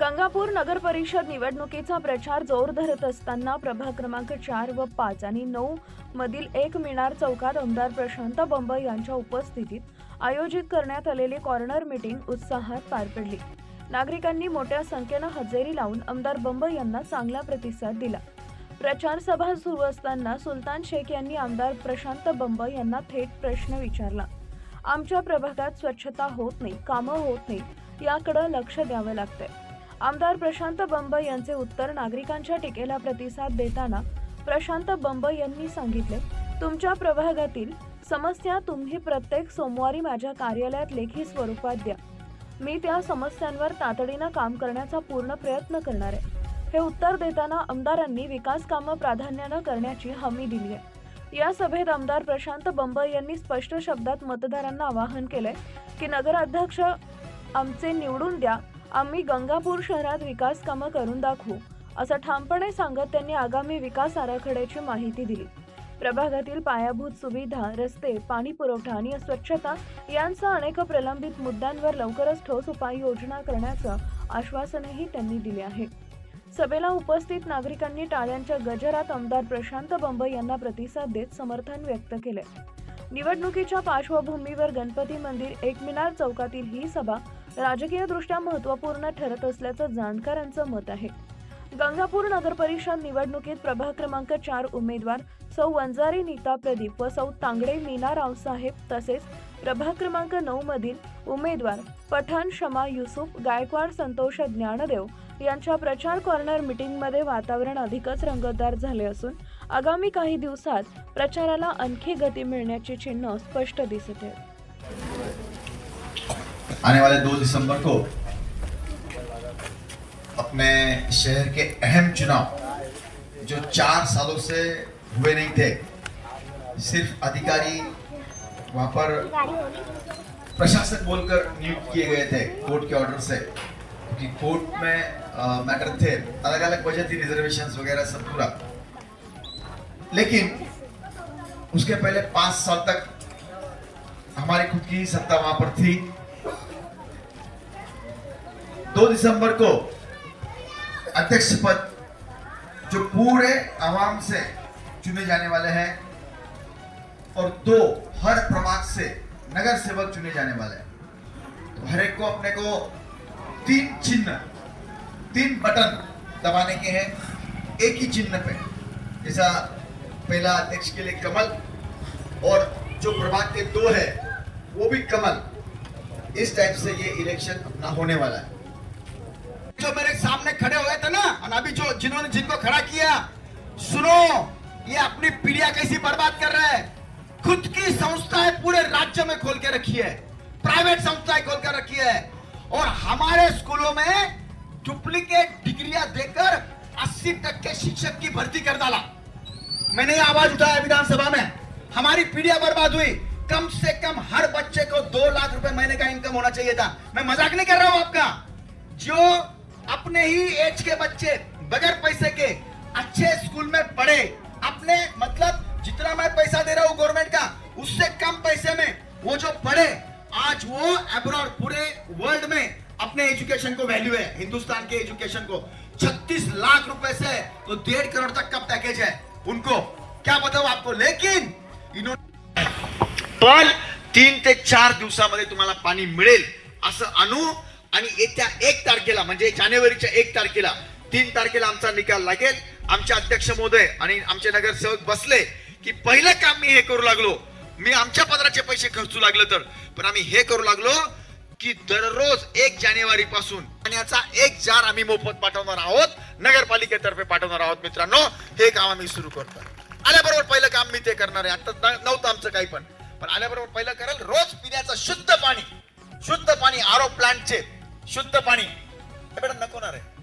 गंगापूर नगर परिषद निवडणुकीचा प्रचार जोर धरत असताना प्रभाग क्रमांक चार व पाच आणि नऊ मधील एक मिनार चौकात आमदार प्रशांत बंब यांच्या उपस्थितीत आयोजित करण्यात आलेली कॉर्नर मीटिंग उत्साहात पार पडली. नागरिकांनी मोठ्या संख्येनं हजेरी लावून आमदार बंब यांना चांगला प्रतिसाद दिला. प्रचार सभा सुरू असताना सुलतान शेख यांनी आमदार प्रशांत बंब यांना थेट प्रश्न विचारला. आमच्या प्रभागात स्वच्छता होत नाही कामं होत नाही याकडं लक्ष द्यावं लागतंय. आमदार प्रशांत बंब यांचे उत्तर नागरिकांच्या टीकेला प्रतिसाद देताना प्रशांत बंब यांनी सांगितले तुमच्या प्रभागातील समस्या तुम्ही प्रत्येक सोमवारी माझ्या कार्यालयात लेखी स्वरूपात द्या. मी त्या समस्यांवर तातडीनं काम करण्याचा पूर्ण प्रयत्न करणार आहे. हे उत्तर देताना आमदारांनी विकास कामं प्राधान्यानं करण्याची हमी दिली आहे. या सभेत आमदार प्रशांत बंब यांनी स्पष्ट शब्दात मतदारांना आवाहन केलंय की नगराध्यक्ष आमचे निवडून द्या. आम्ही गंगापूर शहरात विकास कामं करून दाखवू असं ठामपणे सांगत त्यांनी आगामी विकास आराखड्याची माहिती दिली. प्रभागातील पायाभूत सुविधा रस्ते पाणी पुरवठा आणि स्वच्छता यांसह अनेक प्रलंबित मुद्द्यांवर लवकरच ठोस उपाययोजना करण्याचं आश्वासनही त्यांनी दिले आहे. सभेला उपस्थित नागरिकांनी टाळ्यांच्या गजरात आमदार प्रशांत बंब यांना प्रतिसाद देत समर्थन व्यक्त केले. निवडणुकीच्या पार्श्वभूमीवर गणपती मंदिर एकमिनार चौकातील ही सभा राजकीयदृष्ट्या महत्त्वपूर्ण ठरत असल्याचं जाणकारांचं मत आहे. गंगापूर नगर परिषद निवडणुकीत प्रभाग क्रमांक चार उमेदवार सौ वंजारी नीता प्रदीप व सौ तांगडे मीना रावसाहेब तसेच प्रभाग क्रमांक नऊ मधील उमेदवार पठाण शमा युसुफ गायकवाड संतोष ज्ञानदेव यांच्या प्रचार कॉर्नर मिटिंगमध्ये वातावरण अधिकच रंगतदार झाले असून आगामी काही दिवसात प्रचाराला आणखी गती मिळण्याची चिन्ह स्पष्ट दिसत आहेत. आने वाले दो दिसंबर को अपने शहर के अहम चुनाव, जो चार सालों से हुए नहीं थे, सिर्फ़ अधिकारी वहाँ पर प्रशासक बोलकर नियुक्त किए गए थे कोर्ट के ऑर्डर से, क्योंकि कोर्ट में मैटर थे अलग अलग वजह थी रिजर्वेशन वगैरह सब पूरा। लेकिन उसके पहले पाँच साल तक हमारी खुद की सत्ता वहाँ पर थी। दो दिसंबर को अध्यक्ष पद जो पूरे आवाम से चुने जाने वाले हैं और दो हर प्रभाग से नगर सेवक चुने जाने वाले हैं। तो हर एक को अपने को तीन चिन्ह, तीन बटन दबाने के हैं, एक ही चिन्ह पे। जैसा पहला अध्यक्ष के लिए कमल और जो प्रभाग के दो है, वो भी कमल। इस टाइप से ये इलेक्शन अपना होने वाला है। जो मेरे सामने खड़े हुए थे ना, और अभी जो जिन्होंने जिनको खड़ा किया, सुनो, ये अपनी पीढ़िया कैसी बर्बाद कर रहे हैं। खुद की संस्थाएँ पूरे राज्य में खोल के रखी है, प्राइवेट संस्थाएँ खोल कर रखी है, और हमारे स्कूलों में डुप्लीकेट डिग्रियाँ देकर 80 टक्के शिक्षक की भर्ती कर डाला। मैंने आवाज़ उठाया विधानसभा में, हमारी पीढ़िया बर्बाद हुई। कम से कम हर बच्चे को दो लाख रुपए महीने का इनकम होना चाहिए था। मैं मज़ाक नहीं कर रहा हूँ आपका। जो अपने ही एज के बच्चे बगैर पैसे के अच्छे स्कूल में पढ़े। अपने मतलब जितना मैं पैसा दे रहा हूँ गवर्नमेंट का उससे कम पैसे में वो जो पढ़े आज वो अब्रॉड पूरे वर्ल्ड में अपने एजुकेशन को वैल्यू है। हिंदुस्तान के एजुकेशन को। 36 लाख रुपए से तो डेढ़ करोड़ तक का पैकेज है उनको। क्या बताऊ आपको? लेकिन इन्होंने पण तीन ते चार दिवसामध्ये तुम्हाला पाणी मिळेल असं अनु आणि येत्या एक तारखेला म्हणजे जानेवारीच्या एक तारखेला तीन तारखेला आमचा निकाल लागेल. आमचे अध्यक्ष महोदय आणि आमचे नगरसेवक बसले की पहिलं काम मी हे करू लागलो. मी आमच्या पदराचे पैसे खर्चू लागलो तर. पण आम्ही हे करू लागलो की दररोज एक जानेवारी पासून पाण्याचा एक जार आम्ही मोफत पाठवणार आहोत नगरपालिकेतर्फे पाठवणार आहोत मित्रांनो. हे काम आम्ही सुरू करतो. आल्याबरोबर पहिलं काम मी ते करणार आहे. आता न- नव्हतं आमचं काही पण. पण आल्याबरोबर पहिलं करेल रोज पिण्याचं शुद्ध पाणी. शुद्ध पाणी आरो प्लांटचे. शुद्ध पाणी. हे नको ना रे.